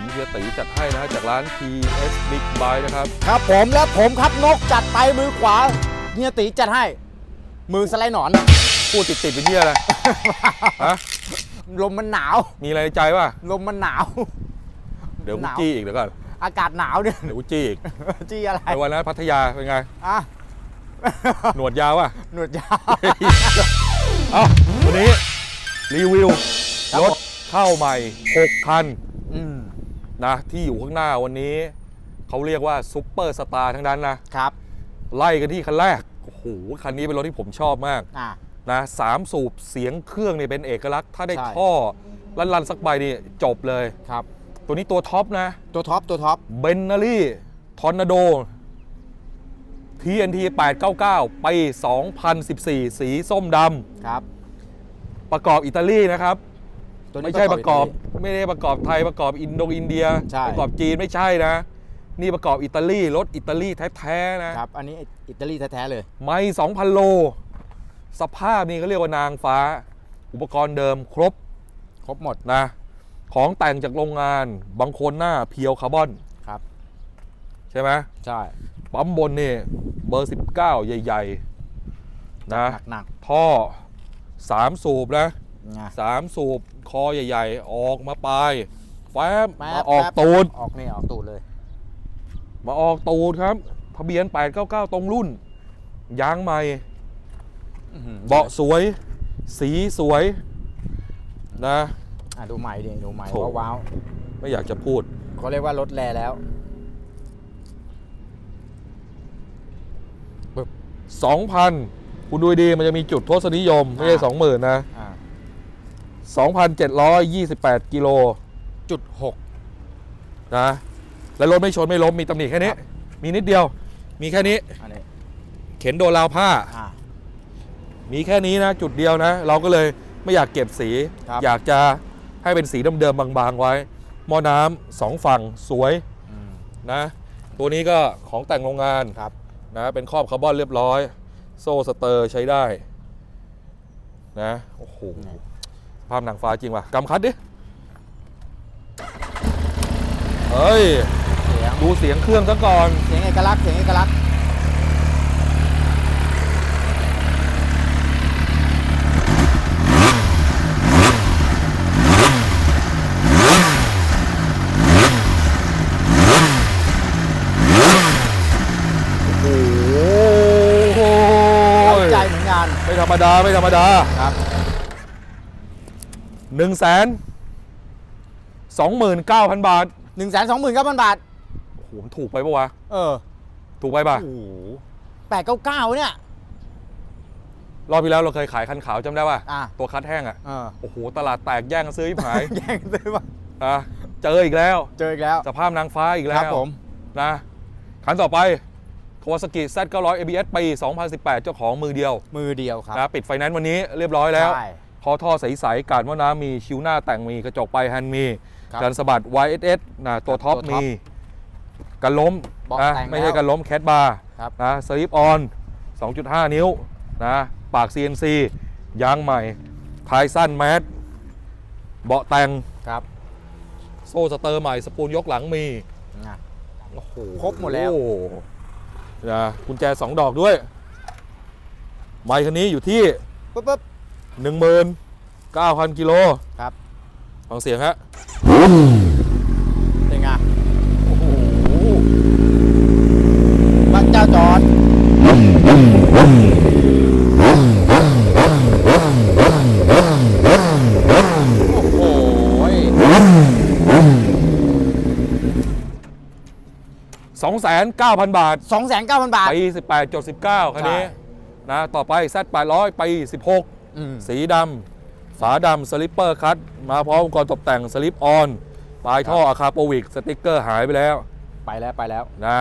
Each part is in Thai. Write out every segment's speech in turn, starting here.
ยตีจัดให้นะฮะจากร้าน TS Big Buy นะครับครับผมและผมครับนกจัดไปมือขวาเฮียตีจัดให้ มือสไลด์หนอน พูดติดติดๆเป็นเหี้ยอะไร ฮะ ลมมันหนาว มีอะไรในใจป่ะ ลมมันหนาว เดี๋ยวกูหนาว จี้อีกเดี๋ยวก่อน อากาศหนาวเนี่ยเดี๋ยวกูจี้อีกจี้อะไรในวันนั้นพัทยาเป็นไง อะ หนวดยาวป่ะ หนวดยาว เอ้าวันนี้ รีวิว ครับรถเข้าใหม่ 6 คันอืม นะที่อยู่ข้างหน้าวันนี้ เขาเรียกว่าซุปเปอร์สตาร์ทั้งนั้นนะครับ ไล่กันที่คันแรกโอ้โหคันนี้เป็นรถที่ผมชอบมากอะนะสามสูบเสียงเครื่องเนี่ยเป็นเอกลักษณ์ ถ้าได้ใช่ ท่อลันลันๆสักใบนี่จบเลย ครับ ตัวนี้ตัวท็อปนะตัวท็อปตัวท็อปเบนนารี่ทอร์นาโด TNT 899ปี2014 สีส้มดครับำประกอบอิตาลีนะครับ ตัวนี้ไม่ใช่ประกอบอิตาลีไม่ได้ประกอบไทยประกอบอินโดอินเดีย ใช่ ประกอบจีนไม่ใช่นะ นี่ประกอบอิตาลีรถอิตาลีแท้ๆนะ ครับ อันนี้อิตาลีแท้ๆเลย ไม่2,000 โล สภาพนี่เขาเรียกว่านางฟ้า อุปกรณ์เดิมครบครบหมดนะ ของแต่งจากโรงงานบางคนหน้าเพียวคาร์บอนครับ ใช่ไหมใช่ปั๊มบนนี่เบอร์ 19 ใหญ่ๆนะหนักท่อ 3 สูบนะๆไง3สูบ คอใหญ่ ๆ ออกมาปลายแฟบแป๊บมาออกแป๊บตูด ออกนี่ออกตูดเลย มาออกตูดครับ ทะเบียน 899 ตรงรุ่น ยางใหม่อื้อหือเบาะสวย สีสวย นะอะดูใหม่ดิดูใหม่โถว้าวไม่อยากจะพูดๆเขาเรียกว่ารถแรแล้ว2,000คุณดูดีมันจะมีจุดทศนิยม ไม่ใช่อ่า20,000นะอ่า 2,728 กิโลจุดหกนะแล้วรถไม่ชนไม่ล้มมีตำหนิแค่นี้ครับมีนิดเดียว มีแค่นี้ อันนี้เข็นโดนราวผ้า อ่า มีแค่นี้นะ จุดเดียวนะ เราก็เลยไม่อยากเก็บสี ครับ อยากจะให้เป็นสีเดิมๆบางๆไว้หม้อน้ำสองฝั่งสวยอืมนะ ตัวนี้ก็ของแต่งโรงงานครับ นะ เป็นครอบคาร์บอนเรียบร้อย โซ่สเตอร์ใช้ได้ นะ โอ้โห ภาพหนังฟ้าจริงว่ะกำคัดดิ เฮ้ย เสียง ดูเสียงเครื่องซะก่อน เสียงเอกลักษณ์ เสียงเอกลักษณ์ โอ้โหเข้าใจเหมือนกันไม่ธรรมดา ไม่ธรรมดา ครับ หนึ่งแสนสองหมื่นเก้าพันบาท1นึ่งแสนสองหมื่นเก้าพันบาทโอ้โหมันถูกไปปะวะ เออถูกไปปะโอ้โหแปดเก้าเก้าเนี่ย รอบที่แล้วเราเคยขายคันขาวจำได้ป่ะอ่าตัวคัดแห้งอะ เออโอ้โห ตลาดแตกแย่งกันซื้อที่หายแย่งกันซื้อมานะเจออีกแล้ว เจออีกแล้วสภาพนางฟ้าอีกแล้ควรับผม นะคันต่อไป Kawasaki Z900 ABS ปี 2018 เจ้าของมือเดียวมือเดียวครับนะปิดไฟแนนซ์วันนี้เรียบร้อยแล้ว ใช่ คอท่อใสๆกาดว่าน้ำมีชิวหน้าแต่งมีกระจกไปแฮนด์มีครับกันสะบัด YSS นะตัวท็อปตัวท็อปมีกันล้มเบาะนะแต่งไม่ใช่แล้วกันล้มแคทบาร์ครับ นะสลิปออน 2.5 นิ้วนะปาก CNC ยางใหม่ท้ายสั้นแมสเบาะแต่งครับโซ่สเตอร์ใหม่สปูลยกหลังมีอะ โอ้โหครบหมดแล้ว โอ้โนะกุญแจ 2 ดอกด้วย ไมค์คันนี้อยู่ที่ปุ๊บปุ๊บ 19,000กิโลครับ ฟังเสียงฮะเป็นไงโอ้โหพระเจ้าจอร์ดโอ้โห29,000บาทสองแสนเก้าพันบาท ปี18.19คันนี้ใช่นะ ต่อไป Z800 ปีอืม16สี ดำฝาดำสลิปเปอร์คัตมาพร้อมอุปกรณ์ตกแต่งสลิปออนปลายท่ออะคาโปวิกสติกเกอร์หายไปแล้วไปแล้วไปแล้วนะ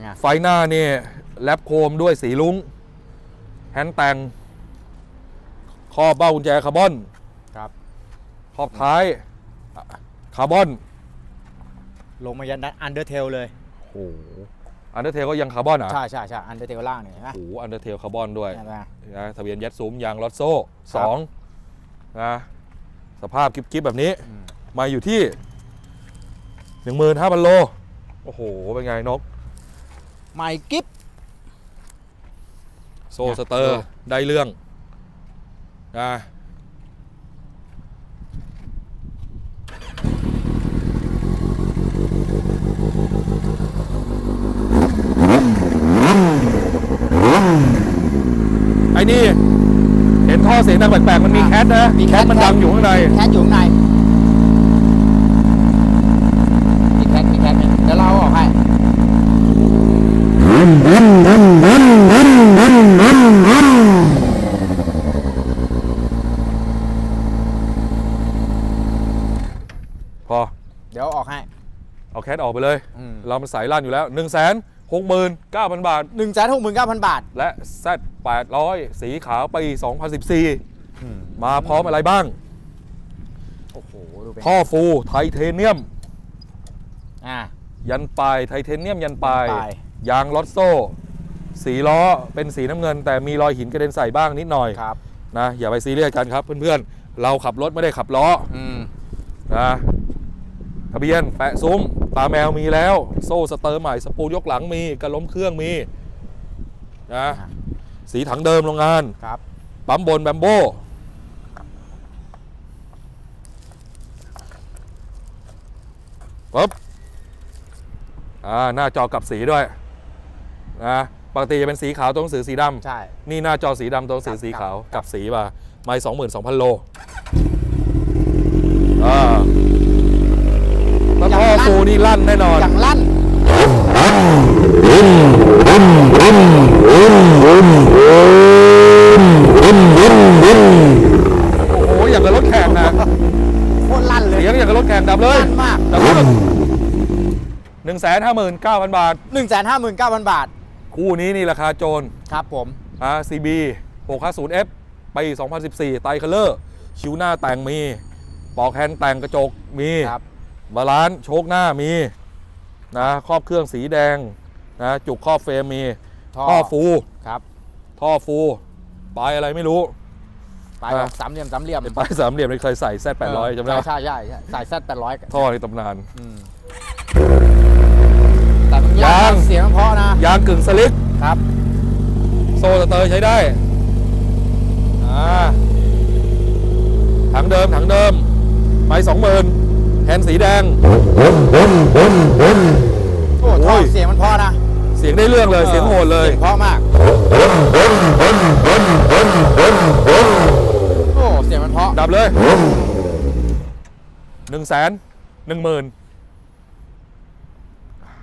ไงไฟหน้านี่แลปโคมด้วยสีลุ้งแฮนด์แต่งครอบเบ้ากุญแจคาร์บอนครับขอบท้ายอะคาร์บอน ลงมายันอันเดอร์เทลเลยโอ้โห อันเดอร์เทลก็ยังคาร์บอนอะใช่ใช่ใช่อันเดอร์เทลล่างเนี่ยนะโอ้โหอันเดอร์เทลคาร์บอนด้วยเห็นไหม นะทะเบียนยัดซุ้มยางลอตโซ่ครับสองนะสภาพกิ๊บๆแบบนี้ อืม มาอยู่ที่หนึ่งหมื่นห้าพันโล โอ้โห เป็นไงนกใหม่กิฟโซสเตอร์ได้เรื่องนะ อ้นี่ เห็นท่อเสียงดังแปลกๆมันมีแคทนะมีแคทมันดังอยู่ข้างในแคทอยู่ข้างในมีแคทมีแคทเนี่ยเดี๋ยวเราเอาออกให้พอ เดี๋ยวเอาออกให้ เอาแคทออกไปเลยอืมเรามันสายลั่นอยู่แล้ว1 6 9 0 0 0 บาทหนึ่งแสนหกหมื่นเก้าพันบาท และ Z 800สีขาวปี 2014 มาพร้อมอะไรบ้าง โอ้โห ดูเป็นท่อฟูไทเทเนียม อ่า ยันปลายไทเทเนียมยันปลายยันปลาย ยางลอตโซ่ สีล้อเป็นสีน้ำเงิน แต่มีรอยหินกระเด็นใส่บ้างนิดหน่อยครับ นะอย่าไปซีเรียสกันครับเพื่อนๆ เราขับรถไม่ได้ขับล้ออืม นะทะเบียนแปะซุ้ม ตาแมวมีแล้ว โซ่สเตอร์ใหม่สปูลยกหลังมีกระล้มเครื่องมีนะสีถังเดิมโรงงานครับปั๊มบนแบมโบปึ๊บอ่าหน้าจอกลับสีด้วยนะปกติจะเป็นสีขาวตัวหนังสือสีดำใช่ นี่หน้าจอสีดำตัวหนังสือสีขาวกลับสีมาไม่สองหมื่นสองพันโลอ่าแล้วท่ อฟูนี่ลั่นแน่นอน อย่างลั่นโอ้โหอย่างกับรถแข่งนะโคตรลั่นเลยเสียงอย่างกับรถแข่งดับเลยลั่นมากดับเลยหนึ่งแสนห้าหมื่นเก้าพันบาทหนึ่งแสนห้าหมื่นเก้าพันบาท คู่นี้นี่ราคาโจร ครับผม RCB 650F ปี 2014 ไตรคัลเลอร์ คิวหน้าแต่งมี ปอกแฮนด์แต่งกระจกมี ครับ บาลานซ์โชคหน้ามีนะครอบเครื่องสีแดงนะจุกครอบเฟรมมีท่อท่อฟูครับ ท่อฟูปลายอะไรไม่รู้ปลายแบบสามเหลี่ยมสามเหลี่ยมเป็นปลายสามเหลี่ยมที่เคยใส่แซด800จำได้ใช่ปะใช่ใช่ใส่แซดแปดร้อยท่อในตำนานแต่มันยางเสียงมันเพราะนะยางกึ่งสลิกครับ โซ่สเตอร์ใช้ได้อ่าถังเดิมถังเดิมไปสองหมื่น แฮนด์สีแดง โอ้ท่อโอ้ยเสียงมันเพราะนะเสียงได้เรื่องเลยเสียงโหดเลยสีงเพราะมาก โอ้เสียงมันเพราะดับเลยหนึ่งแสนหนึ่งหมื่น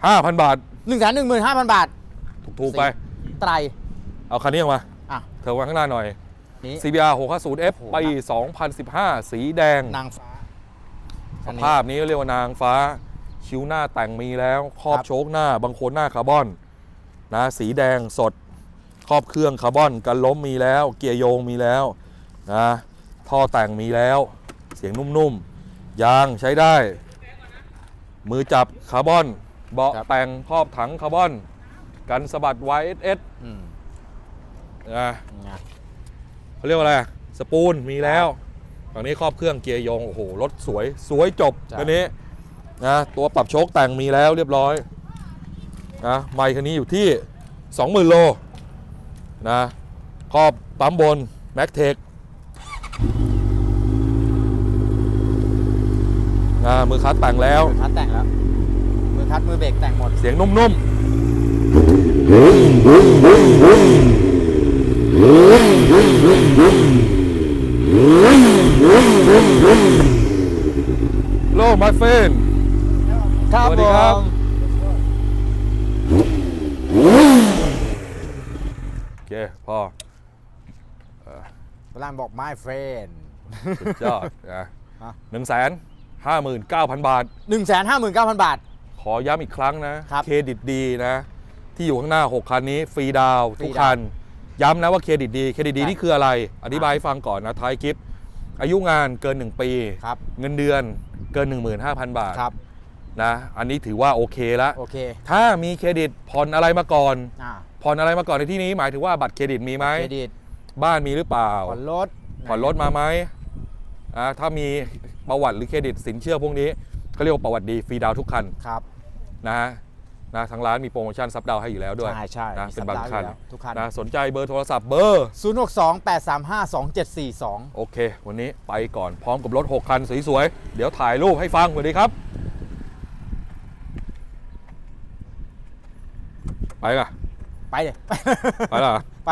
ห้าพันบาทหนึ่งแสนหนึ่งหมื่นห้าพันบาท ถูกๆไป ไตร เอาคันนี้ออกมาอะ เธอวางข้างหน้าหน่อย นี้ CBR 650F โอ้โหปี 2015 สีแดงนางฟ้า สภาพนี้เรียกว่านางฟ้าคิ้วหน้าแต่งมีแล้วครอบครับโชคหน้าบางคนหน้าคาร์บอนนะสีแดงสดครอบเครื่องคาร์บอนกันล้มมีแล้ว เกียร์โยงมีแล้วนะท่อแต่งมีแล้ว เสียงนุ่มๆยางใช้ได้ มือจับคาร์บอน เบาะครับแต่งครอบถังคาร์บอน กันสะบัด YSS อืมนะนะเขาเรียกว่าอะไร สปูนมีแล้ว ฝั่งนี้ครอบเครื่องเกียร์โยงโอ้โหรถสวยสวยจบคันนี้นะตัวปรับโชคแต่งมีแล้วเรียบร้อยนะไมค์คันนี้อยู่ที่ 20,000 โลนะครอบปั๊มบนแม็กเทคนะมือคัดแต่งแล้ว มือคัดแต่งแล้ว มือคัดมือเบรกแต่งหมด เสียงนุ่มๆ โลมาเฟนครับสวัสดีครับผมโอเคพ่อพลังบอก my friend สุดยอดนะฮะ หนึ่งแสนห้าหมื่นเก้าพันบาทหนึ่งแสนห้าหมื่นเก้าพันบาท ขอย้ำอีกครั้งนะครับเครดิตดีนะ ที่อยู่ข้างหน้า 6 คันนี้ ฟรีดาวน์ฟรีทุกดาวน์ คัน ย้ำนะว่าเครดิตดี เครดิตดีใช่นี่คืออะไร อธิบายให้ฟังก่อนนะท้ายคลิป อายุงานเกิน 1 ปี ครับ เงินเดือนเกิน 15,000 บาทครับนะ อันนี้ถือว่าโอเคแล้วโอเค ถ้ามีเครดิตผ่อนอะไรมาก่อนอ่าผ่อนอะไรมาก่อนในที่นี้หมายถึงว่าบัตรเครดิตมีไหมเครดิต บ้านมีหรือเปล่า ผ่อนรถ ผ่อนรถมาไหมอ่าถ้ามีประวัติหรือเครดิตสินเชื่อพวกนี้เขาเรียกว่าประวัติดีฟรีดาวน์ทุกคันครับนะฮะ นะทางร้านมีโปรโมชั่นซับดาวน์ให้อยู่แล้วด้วยใช่ใช่นะมีเป็นบางสัปดาห์คันอยู่แล้วทุกคัน นะสนใจเบอร์โทรศัพท์เบอร์ 062 835 2742 โอเค วันนี้ไปก่อนพร้อมกับรถ 6 คันสวยๆ เดี๋ยวถ่ายรูปให้ฟังสวัสดีครับ ไปก่ะ ไปเลย ไปละไป